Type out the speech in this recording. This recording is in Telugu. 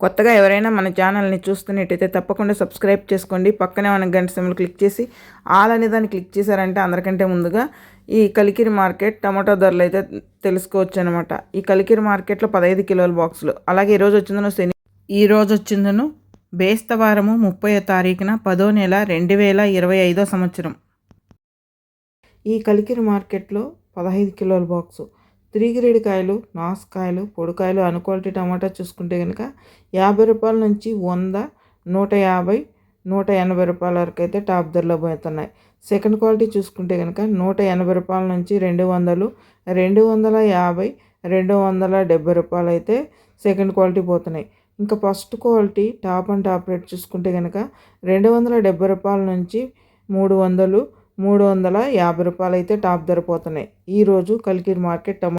కొత్తగా ఎవరైనా మన ఛానల్ని చూస్తున్నట్టయితే తప్పకుండా సబ్స్క్రైబ్ చేసుకోండి. పక్కనే మన గంట సిమ్లు క్లిక్ చేసి ఆల్ అనే దాన్ని క్లిక్ చేశారంటే అందరికంటే ముందుగా ఈ కలికిరి మార్కెట్ టమాటో ధరలు అయితే తెలుసుకోవచ్చు అనమాట ఈ కలికిరి మార్కెట్లో పదహైదు కిలోల బాక్సులు. అలాగే ఈరోజు వచ్చిందను శని ఈరోజు వచ్చిందను బేస్తవారము ముప్పై తారీఖున పదో నెల రెండు వేల ఇరవై ఐదో సంవత్సరం. ఈ కలికిరి మార్కెట్లో పదహైదు కిలోల బాక్సు. త్రీ గ్రేడ్ కాయలు నాసుకాయలు పొడికాయలు అన్క్వాలిటీ టమాటా చూసుకుంటే కనుక యాభై రూపాయల నుంచి వంద నూట యాభై నూట ఎనభై రూపాయల వరకు అయితే టాప్ ధరలో పోతున్నాయి. సెకండ్ క్వాలిటీ చూసుకుంటే కనుక నూట ఎనభై రూపాయల నుంచి రెండు వందలు రెండు వందల యాభై రెండు వందల డెబ్బై రూపాయలు అయితే సెకండ్ క్వాలిటీ పోతున్నాయి. ఇంకా first quality top and top rate చూసుకుంటే కనుక రెండు వందల డెబ్బై రూపాయల నుంచి మూడు వందలు మూడు వందల యాభై రూపాయలు అయితే టాప్ ధర పోతున్నాయి. ఈరోజు కలికిరి మార్కెట్ టమా